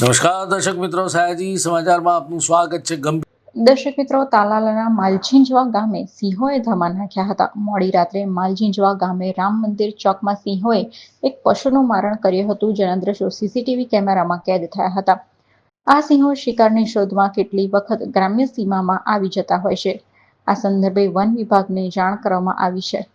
નમસ્કાર, દર્શક મિત્રો. સયાજી સમાચારમાં આપનું સ્વાગત છે ગંભીર. દર્શક મિત્રો, તાલાલાના માલજીંજવા ગામે સિંહોએ ધમા નાખ્યા હતા. મોડી રાત્રે માલજીંજવા ગામે રામ મંદિર ચોકમાં સિંહોએ એક પશુનું મારણ કર્યું હતું, જેના દ્રશ્યો સીસીટીવી કેમેરામાં કેદ થયા હતા. આ સિંહો શિકારની શોધમાં કેટલી વખત ગ્રામ્ય સીમામાં આવી જતા હોય છે. આ સંદર્ભે વન વિભાગને જાણ કરવામાં આવી છે.